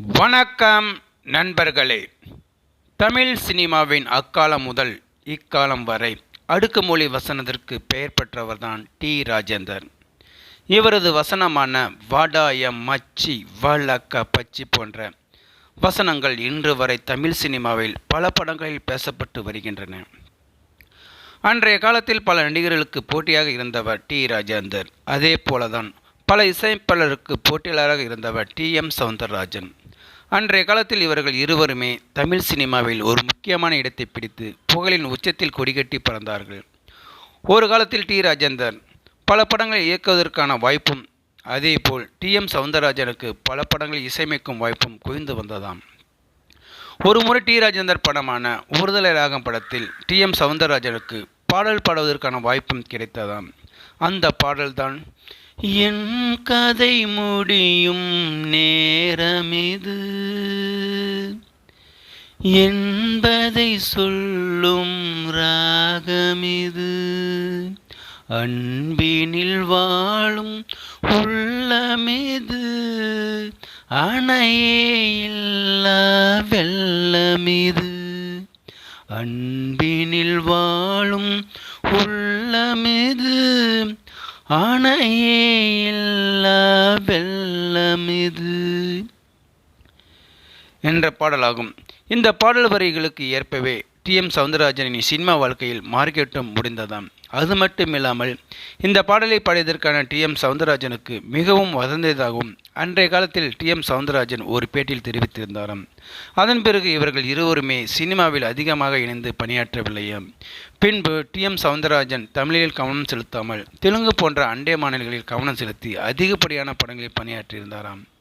வணக்கம் நண்பர்களே. தமிழ் சினிமாவின் அக்காலம் முதல் இக்காலம் வரை அடுக்குமொழி வசனத்திற்கு பெயர் பெற்றவர்தான் டி. ராஜேந்தர். இவரது வசனமான வாடாய மச்சி வழக்க பச்சி போன்ற வசனங்கள் இன்று வரை தமிழ் சினிமாவில் பல படங்களில் பேசப்பட்டு வருகின்றன. அன்றைய காலத்தில் பல நடிகர்களுக்கு போட்டியாக இருந்தவர் டி. ராஜேந்தர். அதே போலதான் பல இசையமைப்பாளருக்கு போட்டியாளராக இருந்தவர் டி. எம். சவுந்தரராஜன். அன்றைய காலத்தில் இவர்கள் இருவருமே தமிழ் சினிமாவில் ஒரு முக்கியமான இடத்தை பிடித்து புகழின் உச்சத்தில் கொடிகட்டி பறந்தார்கள். ஒரு காலத்தில் டி. ராஜேந்தர் பல படங்களை இயக்குவதற்கான வாய்ப்பும் அதேபோல் டி. எம். சவுந்தரராஜனுக்கு பல படங்களை இசையமைக்கும் வாய்ப்பும் குவிந்து வந்ததாம். ஒரு முறை டி. ராஜேந்தர் படமான ஒருதலை ராகம் படத்தில் டி. எம். சவுந்தரராஜனுக்கு பாடல் பாடுவதற்கான வாய்ப்பும் கிடைத்ததாம். அந்த பாடல்தான் என் கதை முடியும் நேரமிது என்பதை சொல்லும் ராகமிது. அன்பினில் வாழும் உள்ளமிது. அணையே இல்லா வெள்ளமிது. அன்பினில் வாழும் உள்ளமிது. அணையே இல்லா வெள்ளமிது. என்ற பாடலாகும். இந்த பாடல் வரிகளுக்கு ஏற்பவே டி. எம். சவுந்தரராஜனின் சினிமா வாழ்க்கையில் மார்க்கெட்டும் முடிந்ததாம். அது மட்டும் இல்லாமல் இந்த பாடலை பாடியதற்கான டி. எம். சவுந்தரராஜனுக்கு மிகவும் வதந்ததாகவும் அன்றைய காலத்தில் டி. எம். சவுந்தரராஜன் ஒரு பேட்டியில் தெரிவித்திருந்தாராம். அதன் பிறகு இவர்கள் இருவருமே சினிமாவில் அதிகமாக இணைந்து பணியாற்றவில்லையாம் பின்பு டி. எம். சவுந்தரராஜன் தமிழில் கவனம் செலுத்தாமல் தெலுங்கு போன்ற அண்டை மாநிலங்களில் கவனம் செலுத்தி அதிகப்படியான படங்களில் பணியாற்றியிருந்தாராம்.